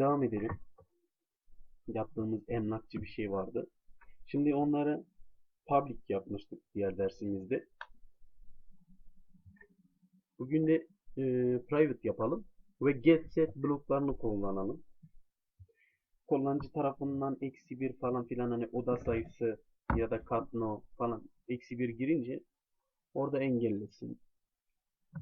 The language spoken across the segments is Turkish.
Devam edelim. Yaptığımız emlakçı bir şey vardı. Şimdi onları public yapmıştık diğer dersimizde. Bugün de e, private yapalım ve get set bloklarını kullanalım. Kullanıcı tarafından eksi bir falan filan hani oda sayısı ya da kat no falan eksi bir girince orada engellesin.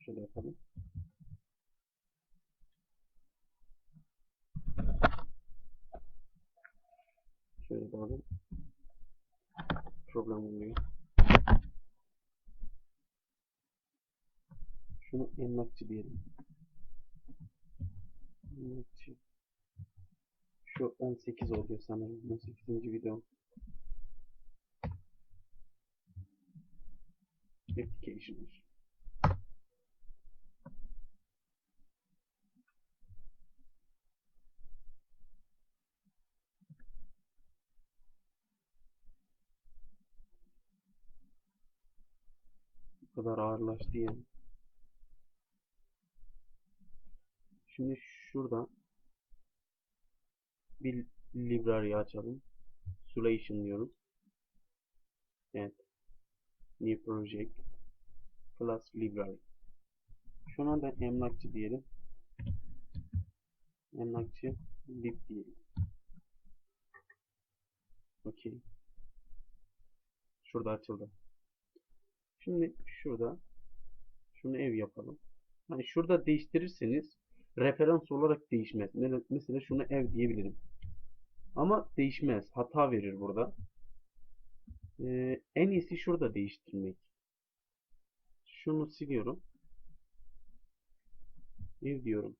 Şöyle yapalım. Şöyle bakalım. Problem oluyor. Şunu emlakçı diyelim. Emlakçı. Şu 18 oluyor sanırım. 18. video. Applications. Kadar ağırlaştı yani. Şimdi şurada bir library açalım. Sulation diyoruz. Evet. New project class library. Şuna da emlakçı diyelim. Emlakçı lib diyelim. Okey. Şurada açıldı. Şimdi şurada şunu ev yapalım. Hani şurada değiştirirseniz referans olarak değişmez. Mesela şunu ev diyebilirim. Ama değişmez. Hata verir burada. Ee, en iyisi şurada değiştirmek. Şunu siliyorum. Ev diyorum.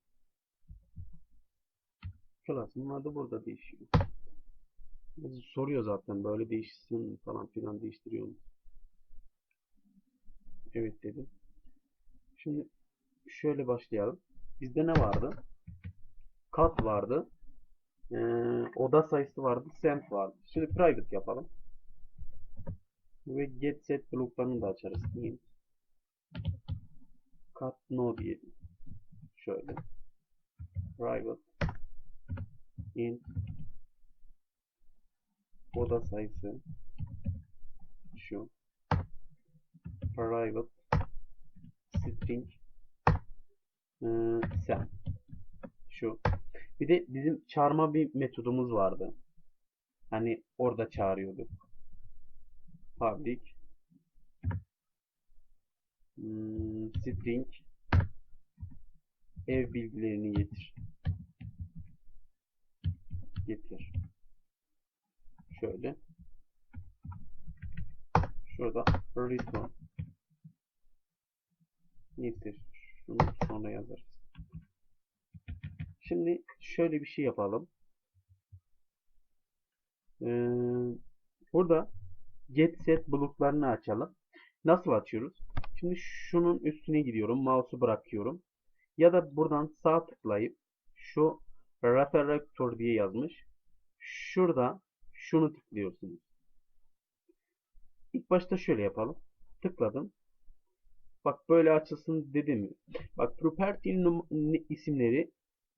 Class'ın adı burada değişiyor. Soruyor zaten böyle değişsin falan filan değiştiriyor mu? Evet dedim. Şimdi şöyle başlayalım. Bizde ne vardı? Kat vardı. Ee, oda sayısı vardı. Semp vardı. Şimdi private yapalım. Ve get set bloklarını da açarız. Int kat no diyelim. Şöyle. Private int oda sayısı şu private string e, sen. Şu. Bir de bizim çağırma bir metodumuz vardı. Hani orada çağırıyorduk. Public hmm, string ev bilgilerini getir. Getir. Şöyle. Şurada return getir şunu sonra yazarız. Şimdi şöyle bir şey yapalım. Ee, burada get set bloklarını açalım. Nasıl açıyoruz? Şimdi şunun üstüne gidiyorum mouse'u bırakıyorum. Ya da buradan sağ tıklayıp şu referator diye yazmış. Şurada şunu tıklıyorsunuz. İlk başta şöyle yapalım. Tıkladım. Bak böyle açılsın dedim. Bak property isimleri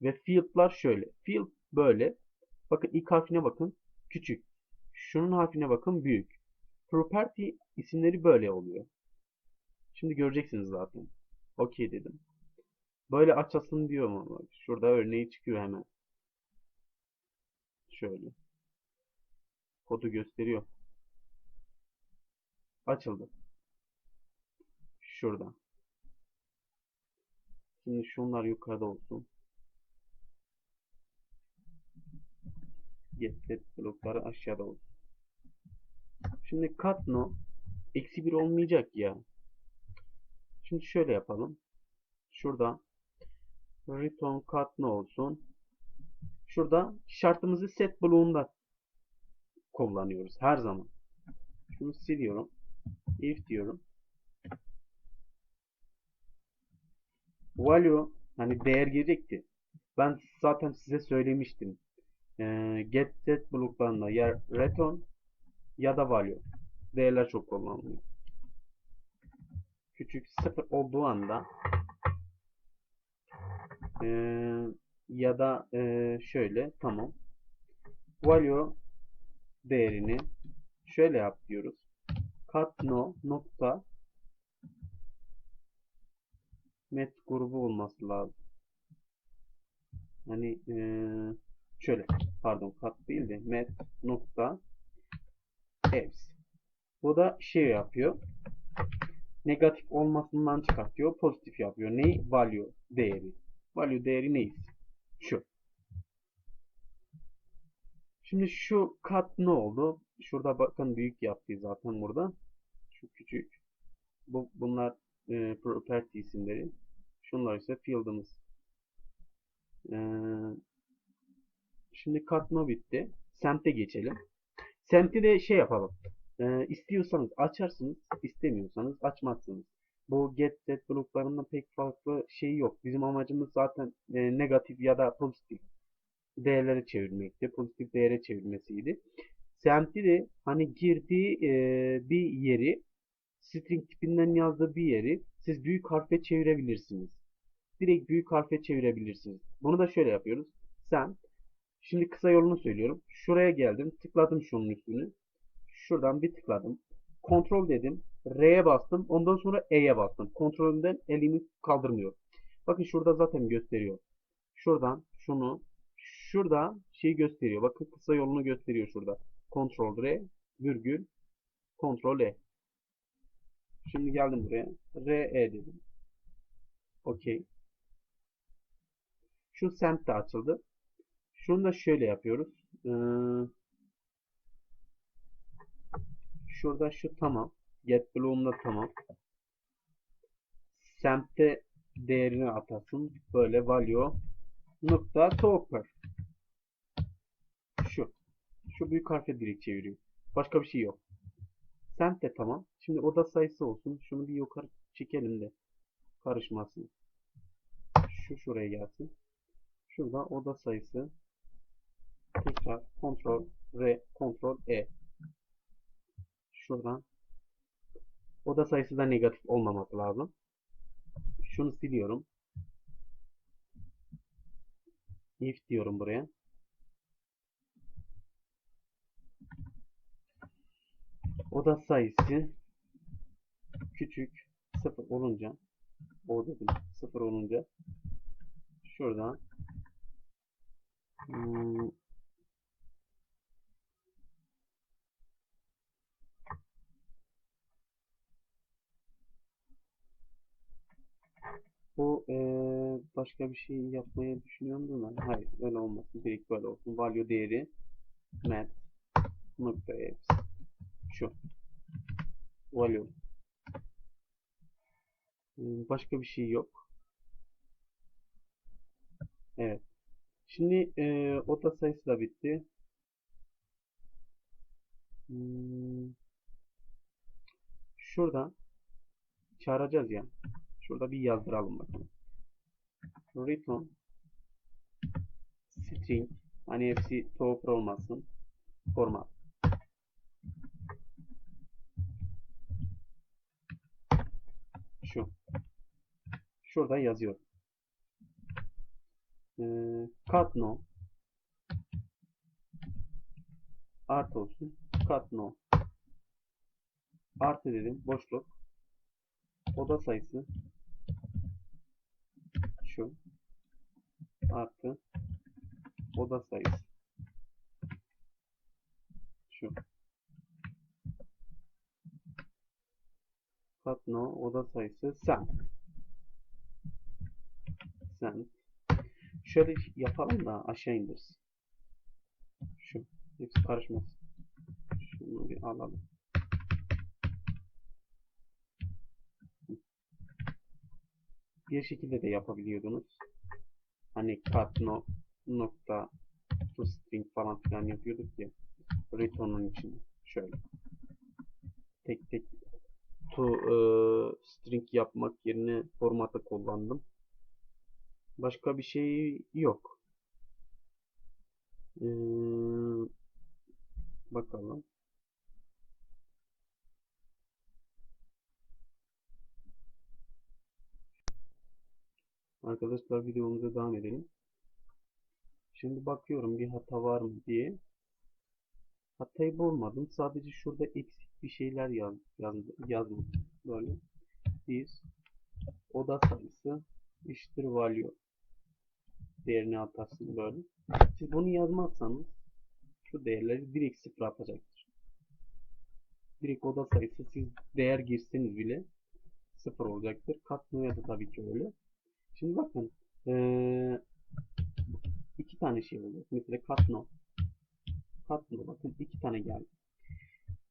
ve field'lar şöyle. Field böyle. Bakın ilk harfine bakın. Küçük. Şunun harfine bakın. Büyük. Property isimleri böyle oluyor. Şimdi göreceksiniz zaten. Okey dedim. Böyle açasın diyor mu? Şurada örneği çıkıyor hemen. Şöyle. Kodu gösteriyor. Açıldı. Şurada. Şimdi şunlar yukarıda olsun. Get blokları aşağıda olsun. Şimdi kat no eksi bir olmayacak ya. Şimdi şöyle yapalım. Şurada return kat no olsun. Şurada şartımızı set bloğunda kullanıyoruz her zaman. Şunu siliyorum. If diyorum. Value hani değer gelecekti. Ben zaten size söylemiştim. Ee, get set bloklarında ya return ya da value. Değerler çok kullanılıyor. Küçük sıfır olduğu anda ee, ya da e, şöyle tamam. Value değerini şöyle yap diyoruz. Cut no nokta met grubu olması lazım. Hani e, şöyle pardon cut değil de met nokta evs. Bu da şey yapıyor. Negatif olmasından çıkartıyor. Pozitif yapıyor. Neyi? Value değeri. Value değeri neyse. Şu. Şimdi şu kat ne oldu? Şurada bakın büyük yaptı zaten burada. Şu küçük. Bu, bunlar e, property isimleri. Şunlar ise field'ımız. E, şimdi kat no bitti. Semt'e geçelim. Semt'i de şey yapalım. E, istiyorsanız açarsınız, istemiyorsanız açmazsınız. Bu get set bloklarında pek farklı şey yok. Bizim amacımız zaten e, negatif ya da pozitif değerlere çevirmekti. Pozitif değere çevirmesiydi. Semt'i de hani girdiği e, bir yeri string tipinden yazdığı bir yeri siz büyük harfe çevirebilirsiniz. Direkt büyük harfe çevirebilirsiniz. Bunu da şöyle yapıyoruz. Sen şimdi kısa yolunu söylüyorum. Şuraya geldim. Tıkladım şunun üstünü. Şuradan bir tıkladım. Kontrol dedim. R'ye bastım. Ondan sonra E'ye bastım. Kontrolünden elimi kaldırmıyor. Bakın şurada zaten gösteriyor. Şuradan şunu şurada şey gösteriyor. Bakın kısa yolunu gösteriyor şurada. Kontrol R virgül kontrol E. Şimdi geldim buraya. R E dedim. Okey. Şu semt de açıldı. Şunu da şöyle yapıyoruz. Ee, şurada şu tamam. Get bloğum da tamam. Semt'te değerini atasın. Böyle value nokta talker. Şu. Şu büyük harfe direkt çeviriyor. Başka bir şey yok. Semt de tamam. Şimdi oda sayısı olsun. Şunu bir yukarı çekelim de karışmasın. Şu şuraya gelsin. Şurada oda sayısı. Tekrar kontrol R, kontrol E. Şuradan oda sayısı da negatif olmaması lazım. Şunu siliyorum. If diyorum buraya. Oda sayısı küçük sıfır olunca o dedim sıfır olunca şuradan hmm, bu ee, başka bir şey yapmayı düşünüyorum da ben. Hayır öyle olmasın. Direkt böyle olsun. Value değeri mat nokta şu value Hmm, başka bir şey yok. Evet. Şimdi e, oda sayısı da bitti. Hmm. Şuradan çağıracağız ya. Şurada bir yazdıralım bakalım. Return string hani hepsi topr olmasın. Format. Şu. Şurada yazıyor. Ee, cut no artı olsun. Cut no artı dedim. Boşluk. Oda sayısı şu. Artı. Oda sayısı. Şu. Katno oda sayısı. Sen. Sen. Şöyle yapalım da aşağı indirsin. Şu. Hepsi karışmasın. Şunu bir alalım bir şekilde de yapabiliyordunuz. Hani cut no, nokta to string falan filan yapıyorduk ya. Return'un için şöyle. Tek tek to e, string yapmak yerine formatı kullandım. Başka bir şey yok. Ee, bakalım. Arkadaşlar videomuza devam edelim. Şimdi bakıyorum bir hata var mı diye. Hatayı bulmadım. Sadece şurada eksik bir şeyler yaz, yaz, yazdım. Böyle. Biz oda sayısı eşittir value değerini atarsın böyle. Siz bunu yazmazsanız şu değerleri direkt sıfır atacaktır. Direkt oda sayısı siz değer girseniz bile sıfır olacaktır. Katnoya da tabii ki öyle. Şimdi bakın ee, iki tane şey oluyor. Mesela katno katno bakın iki tane geldi.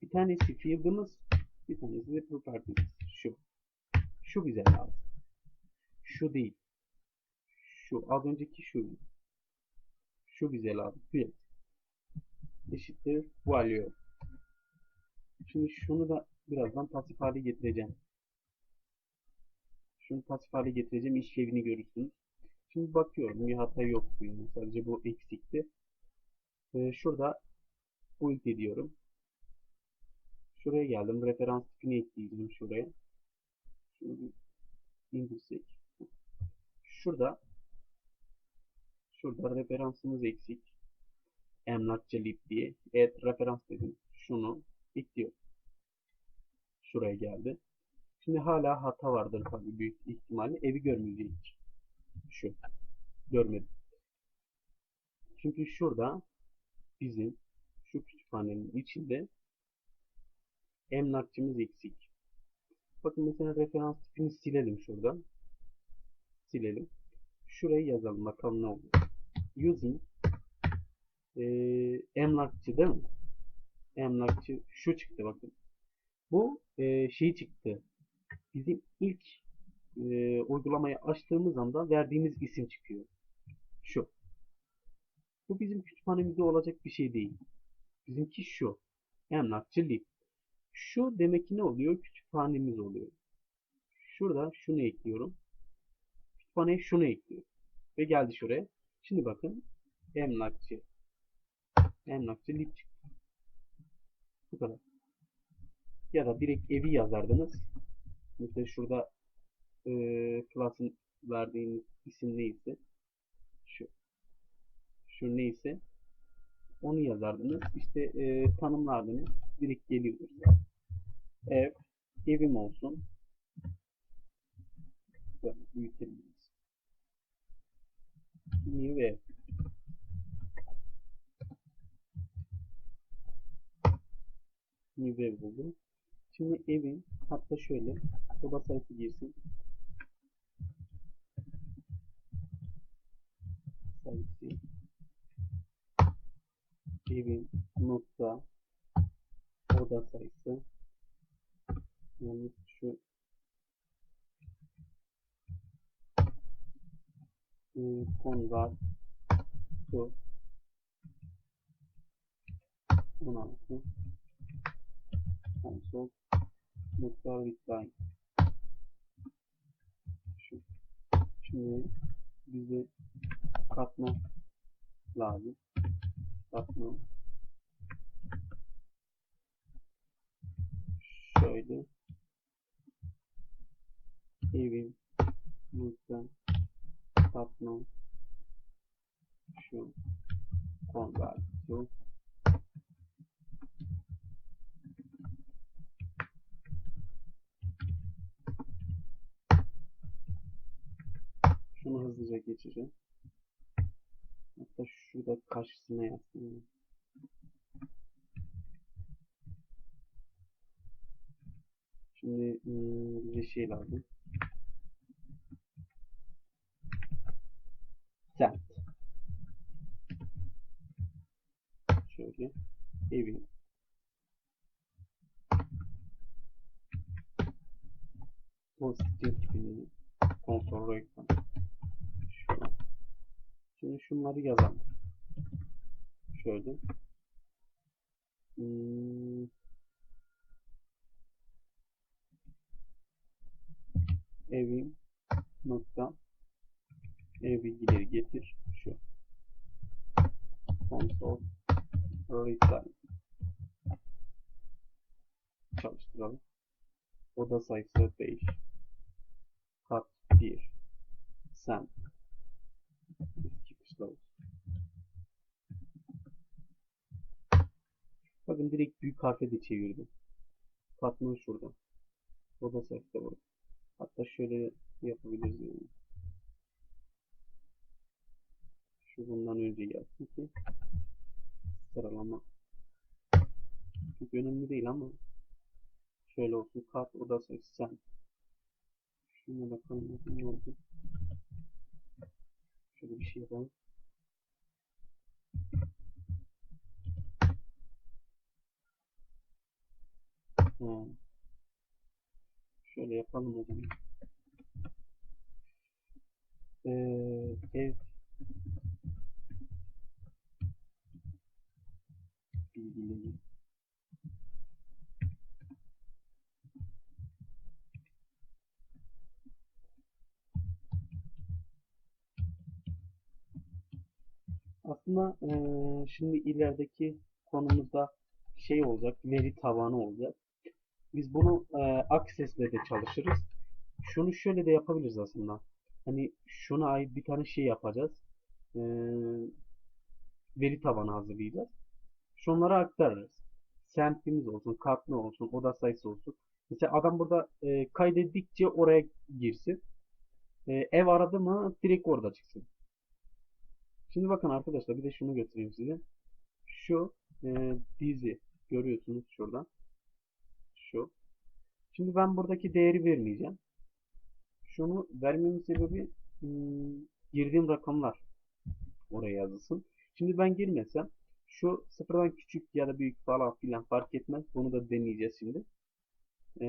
Bir tanesi field'ımız bir tanesi de property'miz. Şu. Şu bize lazım. Şu değil. Şu az önceki şu. Şu bize lazım. Field. Eşittir value. Şimdi şunu da birazdan pasif hale getireceğim. Şunu pasif hale getireceğim. işlevini görürsünüz. Şimdi bakıyorum. Bir hata yok. Yani sadece bu eksikti. Ee, şurada build ediyorum. Şuraya geldim. Referans tipini ekleyeceğim şuraya. Şunu indirsek. Şurada şurada referansımız eksik. Emlakçı lib diye. Evet referans dedim. Şunu ekliyorum. Şuraya geldi. Şimdi hala hata vardır tabii büyük ihtimalle. Evi görmeyecek. Şu. Görmedim. Çünkü şurada bizim şu kütüphanenin içinde emlakçımız eksik. Bakın mesela referans tipini silelim şuradan. Silelim. Şurayı yazalım bakalım ne oluyor. Using e, emlakçı değil mi? Emlakçı şu çıktı bakın. Bu e, şey çıktı. Bizim ilk e, uygulamayı açtığımız anda verdiğimiz isim çıkıyor. Şu. Bu bizim kütüphanemizde olacak bir şey değil. Bizimki şu. Emlakçı lib. Şu demek ki ne oluyor? Kütüphanemiz oluyor. Şurada şunu ekliyorum. Kütüphaneye şunu ekliyorum. Ve geldi şuraya. Şimdi bakın. Emlakçı. Emlakçı lib çıktı. Bu kadar. Ya da direkt evi yazardınız. Mesela şurada e, class'ın verdiğiniz isim neyse şu şu neyse onu yazardınız. İşte e, tanımlardınız. Direkt geliyordur. Ev, evim olsun. Büyütebiliriz. New ev. New ev buldum. Şimdi evin hatta şöyle oda sayısı girsin. Sayısı. Evin nokta oda sayısı. Yani şu. Convert to 16 console nokta reply şu şimdi bize katma lazım. Katma. Şöyle. Evin nokta katma şu convert Şunu hızlıca geçeceğim. Hatta şurada karşısına yazayım. Şimdi hmm, bize şey lazım. Sent. Şöyle evin pozitif tipini kontrol ekran. Şu. Şimdi şunları yazalım. Şöyle. Hmm. Evin nokta ev bilgileri getir. Şu. Console return. Çalıştıralım. Oda sayısı 5. Kat 1. Sen. Çıkışta olsun. Bakın direkt büyük harfe de çevirdim. Katman şurada. O da sesle burada. Hatta şöyle yapabiliriz yani. Şu bundan önce gelsin ki sıralama çok önemli değil ama şöyle olsun kat oda ses sen şuna bakalım ne oldu şöyle bir şey yapalım ha. şöyle yapalım o zaman ee, ev bilgileri Aslında eee, şimdi ilerideki konumuzda şey olacak, veri tabanı olacak. Biz bunu eee Access'le de çalışırız. Şunu şöyle de yapabiliriz aslında. Hani şuna ait bir tane şey yapacağız. Eee, veri tabanı hazırlayacağız. Şunları aktarırız. Semtimiz olsun, katlı olsun, oda sayısı olsun. Mesela adam burada eee kaydettikçe oraya girsin. Eee, ev aradı mı direkt orada çıksın. Şimdi bakın arkadaşlar bir de şunu göstereyim size. Şu e, dizi görüyorsunuz şurada. Şimdi ben buradaki değeri vermeyeceğim. Şunu vermemin sebebi hmm, girdiğim rakamlar oraya yazılsın. Şimdi ben girmesem şu sıfırdan küçük ya da büyük falan filan fark etmez. Bunu da deneyeceğiz şimdi. Ee,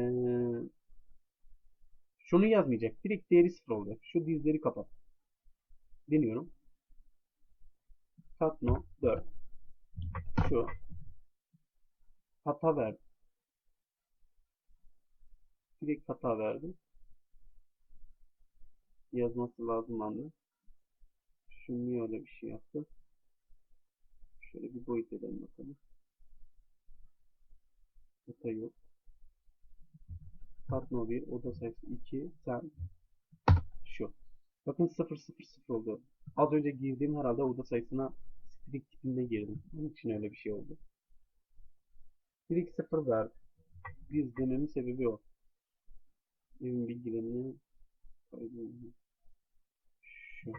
şunu yazmayacak. Direkt değeri sıfır olacak. Şu dizleri kapat. Deniyorum. Katno 4. Şu. Hata verdi. Direkt hata verdi. Yazması lazım andı. Şu öyle bir şey yaptı? Şöyle bir boyut edelim bakalım. Hata yok. Katno 1, oda sayısı 2, sen şu. Bakın 0 0 0 oldu. Az önce girdiğim herhalde oda sayısına string tipinde girdim. Onun için öyle bir şey oldu. Direkt 0 verdi. Biz dememin sebebi o. Evin bilgilerini şu.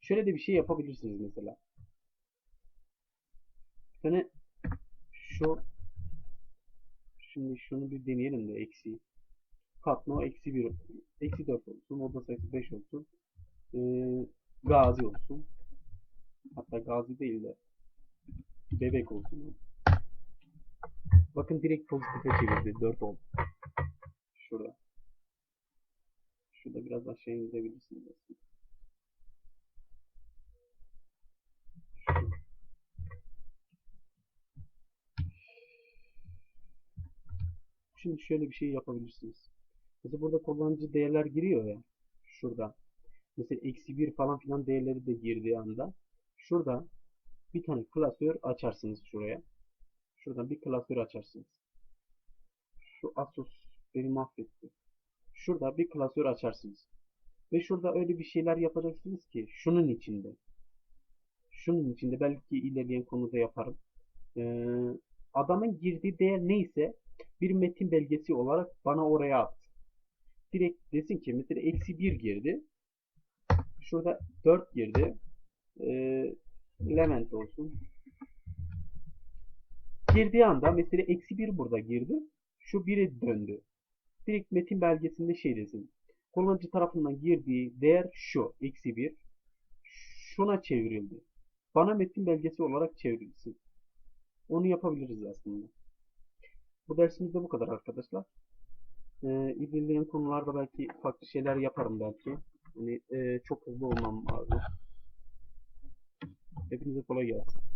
Şöyle de bir şey yapabilirsiniz mesela. Bir tane şu şimdi şunu bir deneyelim de eksi. Katno eksi 1 eksi 4 olsun oda sayısı 5 olsun. Ee, gazi olsun. Hatta gazi değil de bebek olsun. Bakın direkt pozitife çevirdi 4 oldu şurada şurada biraz aşağı indirebilirsiniz aslında. Şimdi şöyle bir şey yapabilirsiniz. Mesela burada kullanıcı değerler giriyor ya. Şurada. Mesela eksi 1 falan filan değerleri de girdiği anda. Şurada bir tane klasör açarsınız şuraya. Şuradan bir klasör açarsınız. Şu Asus beni mahvetti. Şurada bir klasör açarsınız. Ve şurada öyle bir şeyler yapacaksınız ki şunun içinde. Şunun içinde belki ilerleyen konuda yaparım. Ee, adamın girdiği değer neyse bir metin belgesi olarak bana oraya at. Direkt desin ki mesela eksi 1 girdi. Şurada 4 girdi. Ee, Levent olsun. Girdiği anda mesela eksi 1 burada girdi. Şu 1'e döndü. Direkt metin belgesinde şey desin. Kullanıcı tarafından girdiği değer şu. Eksi 1. Şuna çevrildi. Bana metin belgesi olarak çevrilsin. Onu yapabiliriz aslında. Bu dersimizde bu kadar arkadaşlar. Ee, ilerleyen konularda belki farklı şeyler yaparım belki. Hani e, çok hızlı olmam lazım. Hepinize kolay gelsin.